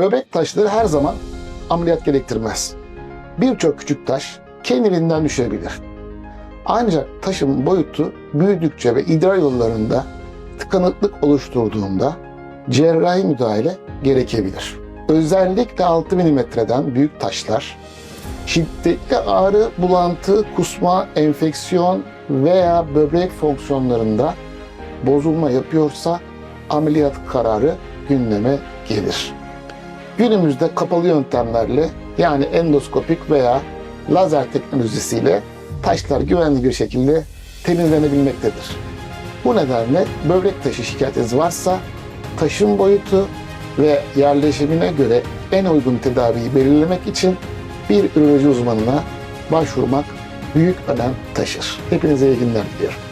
Böbrek taşları her zaman ameliyat gerektirmez. Birçok küçük taş kendiliğinden düşebilir. Ancak taşın boyutu büyüdükçe ve idrar yollarında tıkanıklık oluşturduğunda cerrahi müdahale gerekebilir. Özellikle 6 milimetreden büyük taşlar şiddetli ağrı, bulantı, kusma, enfeksiyon veya böbrek fonksiyonlarında bozulma yapıyorsa ameliyat kararı gündeme gelir. Günümüzde kapalı yöntemlerle yani endoskopik veya lazer teknolojisiyle taşlar güvenli bir şekilde temizlenebilmektedir. Bu nedenle böbrek taşı şikayetiniz varsa taşın boyutu ve yerleşimine göre en uygun tedaviyi belirlemek için bir üroloji uzmanına başvurmak büyük önem taşır. Hepinize iyi günler diliyorum.